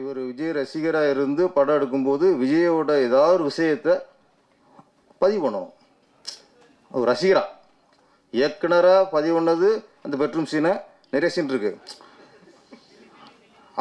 இவர் விஜய் ரசிகராக இருந்து படம் எடுக்கும்போது விஜயோட ஏதாவது ஒரு விஷயத்தை பதிவு பண்ணணும் ஒரு ரசிகரா. இயக்குனராக பதிவு பண்ணது அந்த பெட்ரூம் சீனை நிறைய சீன் இருக்கு.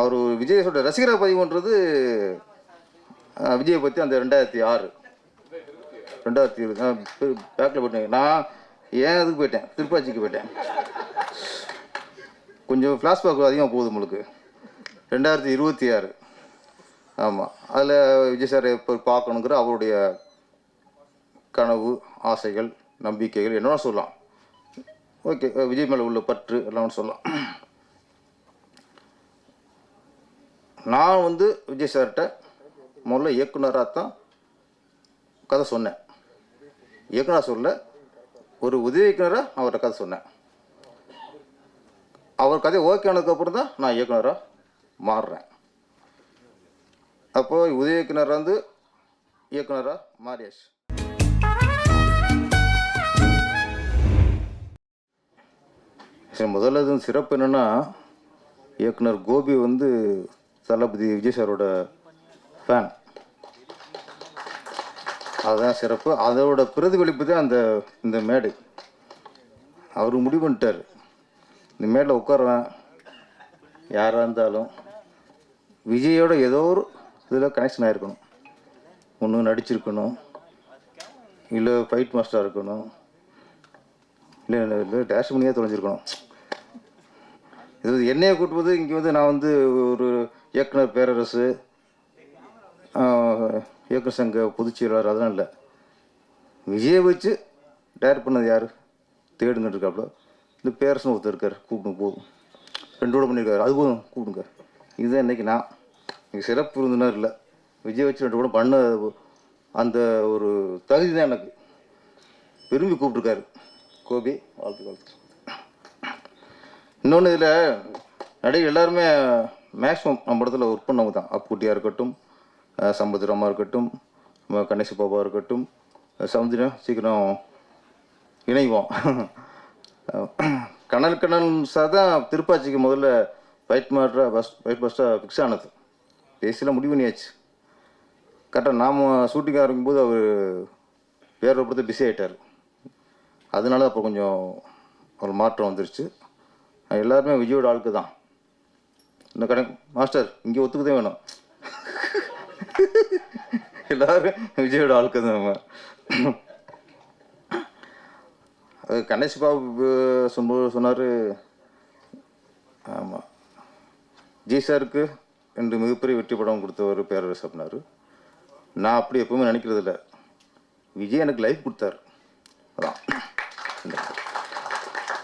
அவர் விஜயோட ரசிகராக பதிவு பண்ணுறது விஜயை பற்றி அந்த ரெண்டாயிரத்தி ஆறு. ரெண்டாயிரத்தி இருபது பேக்கில் போயிட்டேன் நான் ஏன் இதுக்கு போயிட்டேன்? திருப்பாச்சிக்கு போயிட்டேன். கொஞ்சம் ஃப்ளாஷ்பேக் அதிகமாக போகுது உங்களுக்கு. ரெண்டாயிரத்தி இருபத்தி ஆறு. ஆமாம் அதில் விஜய் சார் எப்போ பார்க்கணுங்கிற அவருடைய கனவு ஆசைகள் நம்பிக்கைகள் என்னென்ன சொல்லலாம். ஓகே விஜய் மேலே உள்ள பற்று எல்லாம் சொல்லலாம். நான் வந்து விஜய் சார்கிட்ட முதல்ல இயக்குனராக தான் கதை சொன்னேன். இயக்குனர் சொல்ல ஒரு உதவி இயக்குனராக அவர்கிட்ட கதை சொன்னேன். அவர் கதை ஓகே ஆனதுக்கப்புறம் தான் நான் இயக்குனராக மாறுறேன். அப்போ உதவி இயக்குனர் வந்து இயக்குனராக மாறியாச்சு சரி முதல்ல இது சிறப்பு என்னென்னா இயக்குனர் கோபி வந்து தளபதி விஜய் சாரோட ஃபேன் அதுதான் சிறப்பு. அதோட பிரதிபலிப்பு தான் அந்த இந்த மேடை. அவர் முடிவு பண்ணிட்டார். இந்த மேடையில் உட்காருவேன். யாராக இருந்தாலும். விஜயோட ஏதோ ஒரு இதில் கனெக்ஷன் ஆகிருக்கணும் ஒன்று நடிச்சிருக்கணும். இல்லை ஃபைட் மாஸ்டராக இருக்கணும். இல்லை இல்லை இல்லை டேஷ் பண்ணியே தொலைஞ்சிருக்கணும். இது என்னையை கூட்டுவது இங்கே வந்து நான் வந்து ஒரு இயக்குனர் பேரரசு இயக்குனர் சங்க பொதுச் செயலாளர் அதெல்லாம் இல்லை. விஜயை வச்சு டேரக்ட் பண்ணது யார்? தேடுங்கிட்டு இருக்காப்புல இந்த பேரரசன் ஒருத்தர் இருக்கார். கூப்பிடுங்க போதும் ரெண்டு கூட பண்ணியிருக்காரு அது போதும் கூப்பிடுங்க. இதுதான் இன்னைக்கு நான். சிறப்பு விருந்தினர் இல்லை. விஜய் வச்சு ரெண்டு கூட பண்ண அந்த ஒரு தகுதி தான் எனக்கு. விரும்பி கூப்பிட்ருக்காரு கோபி வாழ்த்து வாழ்த்து. இன்னொன்று இதில் நடிகர் எல்லாருமே மேக்ஸிமம் நம்ம இடத்துல ஒர்க் பண்ணவங்க தான். அப்புக்குட்டியாக இருக்கட்டும் அஹ் இருக்கட்டும் நம்ம கணேச பாபா இருக்கட்டும் அஹ் சமுத்திரம் சீக்கிரம் இணைவோம். கனல் கணல் சார் தான் திருப்பாச்சிக்கு முதல்ல ஃபைட் மாட்டா பஸ் ஃபைட் பஸ்ஸாக ஃபிக்ஸ் ஆனது. பேசிலாம் முடிவு பண்ணியாச்சு. கரெக்டாக நாம் ஷூட்டிங் ஆரம்பிக்கும்போது அவர் வேற ஒருத்தர் பிஸி ஆகிட்டார் அதனால அப்போ கொஞ்சம் ஒரு மாற்றம் வந்துருச்சு. எல்லாருமே விஜயோட ஆளுக்கு தான். இந்த கடை மாஸ்டர் இங்கே ஒத்துக்கதே வேணும். எல்லாரும் விஜயோட ஆளுக்கு தான் அது கணேஷ் பாபு சொன்னார். ஆமாம் ஜி சாருக்கு என்று மிகப்பெரிய வெற்றி படம் கொடுத்தவர் பேரரசு அப்படின்னாரு நான் அப்படி எப்பவுமே நினைக்கிறது இல்லை விஜய் எனக்கு லைஃப் கொடுத்தாரு. அதான்.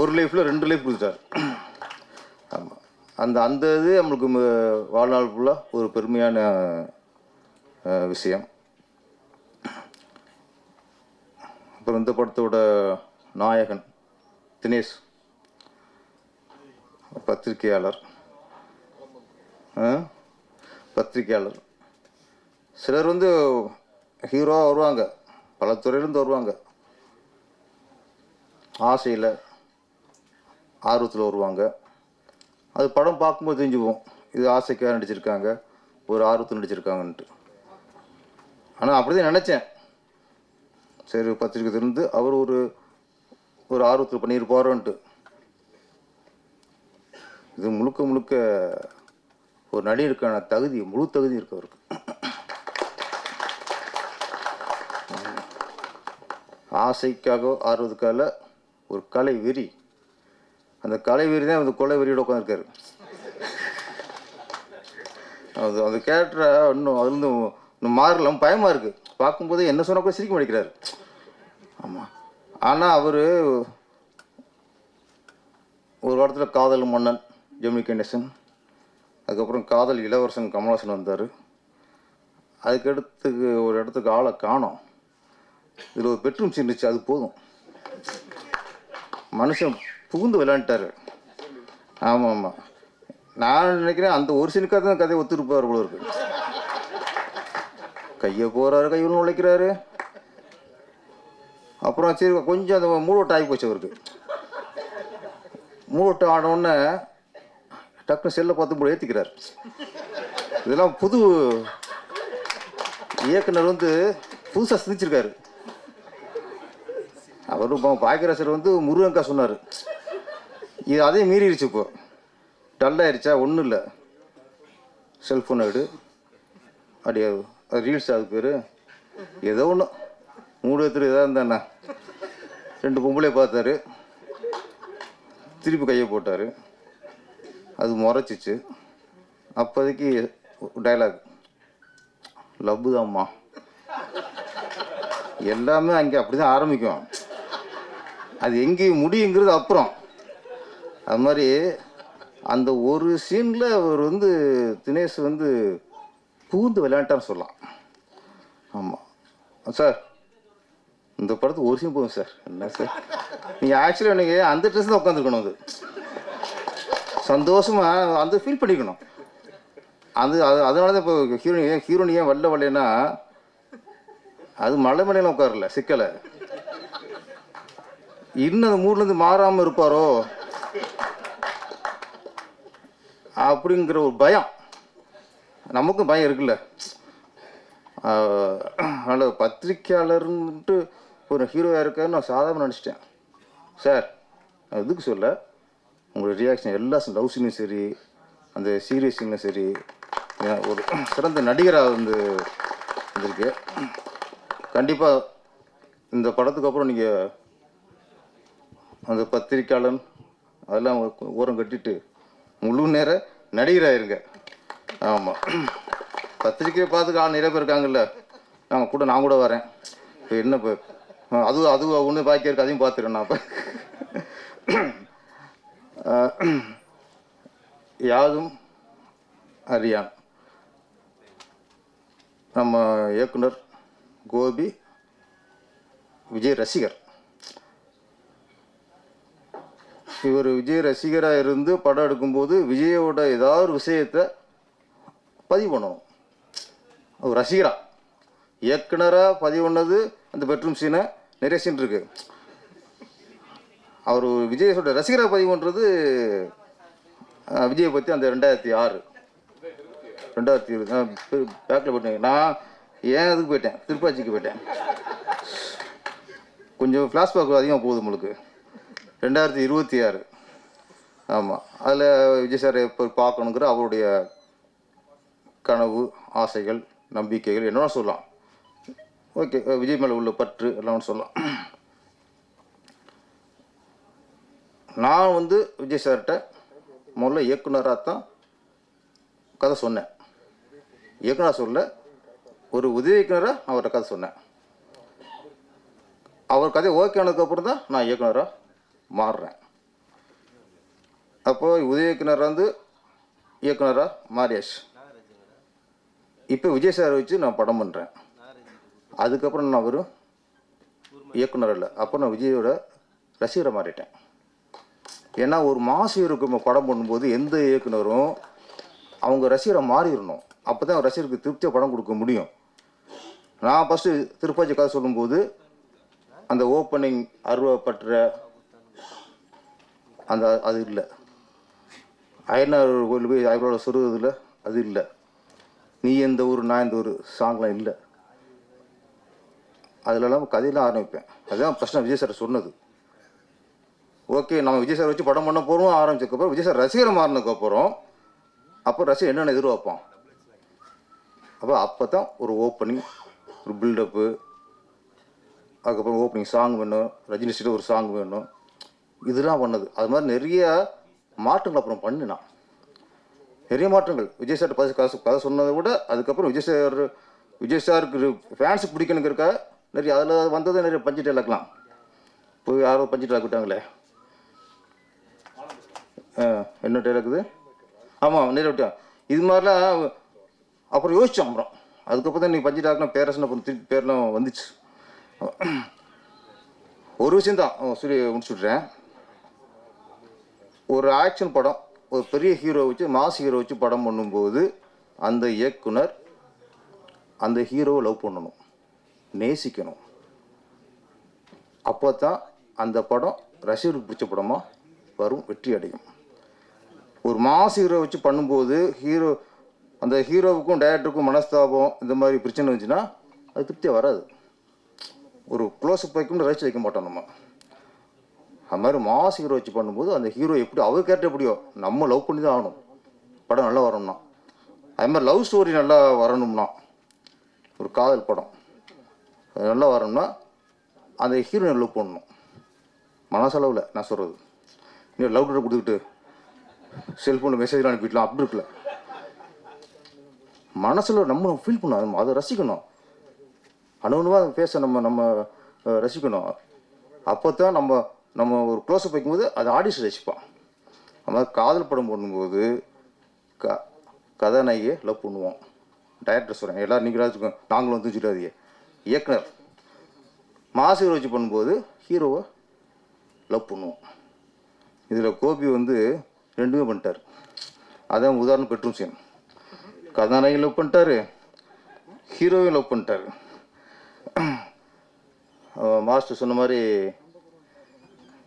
ஒரு லைஃப்பில் ரெண்டு லைஃப் கொடுத்தார் ஆமாம் அந்த அந்த இது நம்மளுக்கு வாழ்நாள் ஃபுல்லாக ஒரு பெருமையான விஷயம். அப்புறம் இந்த படத்தோட நாயகன் தினேஷ் பத்திரிகையாளர். பத்திரிகையாளர். சிலர் வந்து ஹீரோவாக வருவாங்க. பல துறையிலேருந்து வருவாங்க. ஆசையில் ஆர்வத்தில் வருவாங்க. அது படம் பார்க்கும்போது தெரிஞ்சுக்குவோம். இது ஆசைக்காக நடிச்சிருக்காங்க. ஒரு ஆர்வத்தில் நடிச்சிருக்காங்கன்ட்டு. ஆனால் அப்படி தான் நினச்சேன். சரி பத்திரிக்கை திறந்து அவர் ஒரு ஒரு ஆர்வத்தில் பண்ணியிருப்பாரோன்ட்டு. இது முழுக்க முழுக்க ஒரு நடிகருக்கான தகுதி முழு தகுதி இருக்கு அவருக்கு. ஆசைக்காக ஆர்வதுக்கால ஒரு கலை வெறி. அந்த கலை வெறி தான் அந்த கொலை வெறியோட உட்காந்துருக்காரு அது அந்த கேரக்டரை இன்னும் அது வந்து இன்னும் மாறலாம் பயமாக இருக்குது பார்க்கும்போது என்ன சொன்னால் கூட சிரிக்க மாட்டேங்கிறாரு. ஆமாம் ஆனால் அவர் ஒரு வாரத்தில் காதல் மன்னன் ஜெமினி கணேசன் அதுக்கப்புறம் காதல் இளவரசன் கமலஹாசன் வந்தார். அதுக்கடுத்து ஒரு இடத்துக்கு ஆளை காணோம். இதில் ஒரு பெட்ரூம் சீன் இருந்துச்சு அது போதும். மனுஷன் புகுந்து விளையாண்டுட்டார். ஆமாம். ஆமாம் நான் நினைக்கிறேன் அந்த ஒரு சீனுக்காக தான் கதையை ஒத்துருப்பார் போல இருக்கு. கையை போகிறாரு கையில் நுழைக்கிறாரு. அப்புறம் சரி கொஞ்சம் அந்த மூடோட்டம் ஆகி போச்சு அவருக்கு. மூடோட்டம் ஆனோடனே டக்குனு செல்லை பார்த்து போய் ஏற்றிக்கிறார் இதெல்லாம் புது இயக்குனர் வந்து புதுசாக சிந்திச்சிருக்காரு. அவர் பாக்கியராசர் வந்து முருகங்கா சொன்னார். இது அதே மீறிடுச்சு இப்போ. டல்லாயிருச்சா? ஒன்றும் இல்லை. செல்ஃபோன் எடு. அப்படியே ரீல்ஸ் அது பேர். ஏதோ ஒன்று மூணு பேர் எதாக இருந்தாண்ணா ரெண்டு பொம்பளை பார்த்தாரு. திருப்பி கையை போட்டார். அது முறைச்சிச்சு. அப்போதைக்கு டைலாக் லவ்வு தான்மா. எல்லாமே அங்கே அப்படி தான் ஆரம்பிக்கும். அது எங்கேயும் முடியுங்கிறது அப்புறம். அது மாதிரி அந்த ஒரு சீனில் அவர் வந்து தினேஷ் வந்து பூந்து விளையாண்டான்னு சொல்லலாம். ஆமாம் சார் இந்த படத்துக்கு ஒரு சீன் போதும் சார். என்ன சார்? நீங்கள் ஆக்சுவலி எனக்கு அந்த ட்ரெஸ் தான் உட்காந்துருக்கணும் அது. சந்தோஷமாக அந்த ஃபீல் பண்ணிக்கணும். அது அது அதனால தான் இப்போ ஹீரோனி ஏன் ஹீரோனி ஏன் வரல வரலன்னா அது மலை மலையில் உட்காரல சிக்கலை. இன்னும் அந்த மூட்லேருந்து மாறாமல் இருப்பாரோ? அப்படிங்கிற ஒரு பயம். நமக்கும் பயம் இருக்குல்ல. அதனால் பத்திரிக்கையாளர்ன்ட்டு ஒரு ஹீரோவாக இருக்காருன்னு நான் சாதாரண நினச்சிட்டேன். சார் நான் எதுக்கு சொல்ல? உங்களோட ரியாக்ஷன் எல்லா லவ் சீனும் சரி அந்த சீரியஸ் சீனும் சரி ஒரு சிறந்த நடிகராக வந்து வந்திருக்கு. கண்டிப்பாக இந்த படத்துக்கு அப்புறம் நீங்கள் அந்த பத்திரிக்கையாளன் அதெல்லாம் ஓரம் கட்டிட்டு முழு நேர நடிகராயிருங்க. ஆமாம் பத்திரிக்கையை பார்த்துக்க ஆள் நிறைய பேர் இருக்காங்கல்ல. நாங்கள் கூட நான் கூட வரேன். இப்போ என்ன இப்போ அது அது ஒன்று பாக்கி இருக்கு அதையும் பார்த்துக்கிறேன் நான் இப்போ யாதும் அறியான். நம்ம இயக்குனர் கோபி விஜய் ரசிகர். இவர் விஜய் ரசிகராக இருந்து படம் எடுக்கும்போது விஜயோட ஏதாவது ஒரு விஷயத்தை பதிவு பண்ணணும். அவர் ரசிகரா. இயக்குனராக பதிவு பண்ணது அந்த பெட்ரூம் சீனை நிறைய சீன் இருக்குது அவர் விஜயோட ரசிகராக பதிவு பதிவுன்றது விஜயை பற்றி அந்த ரெண்டாயிரத்தி ஆறு. ரெண்டாயிரத்தி இருபது பேக்கில் போட்டேன் நான் ஏன் இதுக்கு போயிட்டேன்? திருப்பாச்சிக்கு போயிட்டேன். கொஞ்சம் ஃப்ளாஷ்பேக் அதிகமாக போகுது உங்களுக்கு. ரெண்டாயிரத்தி இருபத்தி ஆறு. ஆமாம் அதில் விஜய் சார் எப்போ பார்க்கணுங்கிற அவருடைய கனவு ஆசைகள் நம்பிக்கைகள் என்னென்ன சொல்லலாம். ஓகே விஜய் மேலே உள்ள பற்று எல்லாம் சொல்லலாம். நான் வந்து விஜய் சார்கிட்ட முதல்ல இயக்குனராக தான் கதை சொன்னேன். இயக்குனராக சொல்ல ஒரு உதவி இயக்குனராக அவர்கிட்ட கதை சொன்னேன். அவர் கதை ஓகே ஆனதுக்கப்புறம் தான் நான் இயக்குனராக மாறுறேன். அப்போ உதவி இயக்குனராக வந்து இயக்குனராக மாறியாச்சு இப்போ விஜய் சார் வச்சு நான் படம் பண்ணுறேன் அதுக்கப்புறம் நான் வரும் இயக்குனர் இல்லை அப்போ நான் விஜயோட ரசிகரை மாறிட்டேன். ஏன்னா ஒரு மாசியருக்கு படம் பண்ணும்போது எந்த இயக்குனரும் அவங்க ரசிகரை மாறிடணும். அப்போ தான் ரசிகருக்கு திருப்தியாக படம் கொடுக்க முடியும். நான் ஃபஸ்ட்டு திருப்பாச்சி கதை சொல்லும்போது அந்த ஓப்பனிங் அருவப்பற்ற அந்த அது இல்லை. அயனார் கோயில் போய் அவரோட சொல்கிறதுல அது இல்லை. நீ எந்த ஊர் நான் எந்த ஊர் சாங்லாம் இல்லை. அதிலெல்லாம் கதையெல்லாம் ஆரம்பிப்பேன். அதுதான் பிரச்சனை விஜய் சார் சொன்னது. ஓகே நம்ம விஜய் சார் வச்சு படம் பண்ண போகிறோம் ஆரம்பிச்சதுக்கப்புறம் விஜய் சார் ரசிகர் மாறினதுக்கப்புறம் அப்போ ரசிகர் என்னென்ன எதிர்பார்ப்பான்? அப்போ அப்போ தான் ஒரு ஓப்பனிங் ஒரு பில்டப்பு அதுக்கப்புறம் ஓப்பனிங் சாங் வேணும் ரஜினி ஸ்ரீ ஒரு சாங் வேணும். இதெல்லாம் பண்ணது. அது மாதிரி நிறைய மாற்றங்கள் அப்புறம் பண்ணினான். நிறைய மாற்றங்கள். விஜய் சார் கதை கதை கதை சொன்னதை விட அதுக்கப்புறம் விஜய் சார் விஜய் சாருக்கு ஃபேன்ஸுக்கு பிடிக்கணுங்கிறக்க நிறைய அதில் வந்தது நிறைய பஞ்சு டைலாக்லாம் போய் யாரோ பஞ்சு டைலாக் விட்டாங்களே என்ன டைலாக் ஆமாம் நிறைய இது மாதிரிலாம் அப்புறம் யோசித்தோம் அப்புறம். அதுக்கப்புறம் தான் நீ பஞ்சு டைலாக்லாம் பேரசன் அப்புறம் திருப்பி பேர்லாம் வந்துச்சு. ஒரு விஷயந்தான் சொல்லி முடிச்சு விட்றேன் ஒரு ஆக்ஷன் படம் ஒரு பெரிய ஹீரோ வச்சு மாஸ் ஹீரோ வச்சு படம் பண்ணும்போது அந்த இயக்குனர் அந்த ஹீரோவை லவ் பண்ணணும். நேசிக்கணும். அப்போ தான் அந்த படம் ரசிகருக்கு பிடிச்ச படமாக வரும் வெற்றி அடையும். ஒரு மாஸ் ஹீரோ வச்சு பண்ணும்போது ஹீரோ அந்த ஹீரோவுக்கும் டைரக்டருக்கும் மனஸ்தாபம் இந்த மாதிரி பிரச்சனை இருந்துச்சுன்னா அது திருப்தியாக வராது. ஒரு க்ளோஸ்அப் வைக்கும் ரசிச்சு வைக்க மாட்டோம் நம்ம. அது மாதிரி மாஸ் ஹீரோ வச்சு பண்ணும்போது அந்த ஹீரோ எப்படி அவர் கேரக்டர் எப்படியோ நம்ம லவ் பண்ணி தான் ஆகணும். படம் நல்லா வரணும்னா. அது மாதிரி லவ் ஸ்டோரி நல்லா வரணும்னா ஒரு காதல் படம். அது நல்லா வரணும்னா அந்த ஹீரோனை லவ் பண்ணணும். மனசளவில் நான் சொல்கிறது நீ லவ் லெட்டர் கொடுத்துக்கிட்டு செல்ஃபோனில் மெசேஜ் அனுப்பிடலாம் அப்படி இருக்குல்ல. மனசில் நம்ம ஃபீல் பண்ணணும் அதை ரசிக்கணும். அணுவணுவாக பேச நம்ம நம்ம ரசிக்கணும். அப்போ தான் நம்ம நம்ம ஒரு க்ளோஸ்அப் வைக்கும்போது அது ஆடியன்ஸ் ரசிப்பான். நம்ம காதல் படம் பண்ணும்போது க கதாநாயகியை லவ் பண்ணுவோம். டைரக்டர் சொல்கிறேன் எல்லோரும் நீங்களாச்சும் நாங்களும் வந்து சொல்லிடாதீங்க. இயக்குனர். மாசு வச்சு பண்ணும்போது ஹீரோவை லவ் பண்ணுவோம். இதில் கோபி வந்து ரெண்டுமே பண்ணிட்டார். அதான் உதாரணம் பெட்ரூம் சீன் கதாநாயகன் லவ் பண்ணிட்டாரு. ஹீரோவையும் லவ் பண்ணிட்டாரு. மாஸ்டர் சொன்ன மாதிரி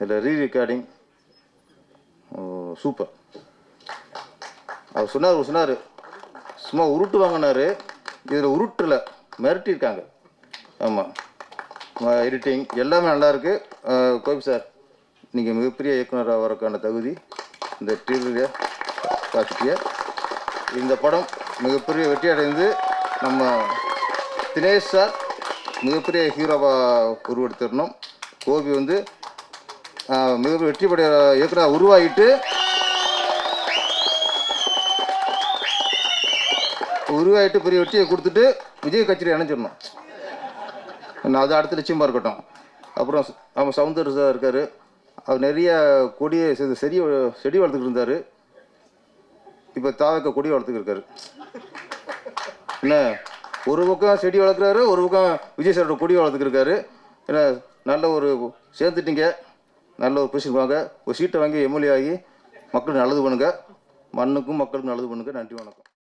இதில் ரீ ரெக்கார்டிங் சூப்பர் அவர் சொன்னார் சொன்னார். சும்மா உருட்டு வாங்கினாரு. இதில் உருட்டில் மிரட்டியிருக்காங்க. ஆமாம் எடிட்டிங் எல்லாமே நல்லாயிருக்கு கோபி சார் நீங்கள் மிகப்பெரிய இயக்குனராக வரக்கான தகுதி. இந்த டீலரில் காட்சிய. இந்த படம் மிகப்பெரிய வெற்றி அடைந்து நம்ம தினேஷ் சார் மிகப்பெரிய ஹீரோவாக உருவெடுத்திடணும் கோபி வந்து மிக மிகப்பெரிய வெற்றி படைய இயக்குனர் உருவாகிட்டு உருவாகிட்டு பெரிய வெற்றியை கொடுத்துட்டு விஜய் கட்சியில் இணைஞ்சிடணும். நான் அது அடுத்த லட்சியமாக இருக்கட்டும். அப்புறம் நம்ம சவுந்தர் சார் இருக்கார். அவர் நிறைய கொடியை செடி வ- செடி வளர்த்துக்கிட்டு இருந்தார். இப்போ தாவக்க கொடி வளர்த்துக்கிருக்காரு. என்ன? ஒரு பக்கம் செடி வளர்க்குறாரு ஒரு பக்கம் விஜய் சாரோட கொடி வளர்த்துக்கிருக்காரு. என்ன? நல்ல ஒரு சேர்ந்துட்டீங்க. நல்ல ஒரு பொசிஷன் வாங்க. ஒரு சீட்டை வாங்கி எம்எல்ஏ ஆகி மக்களுக்கு நல்லது பண்ணுங்க. மண்ணுக்கும் மக்களுக்கும் நல்லது பண்ணுங்க. நன்றி வணக்கம்.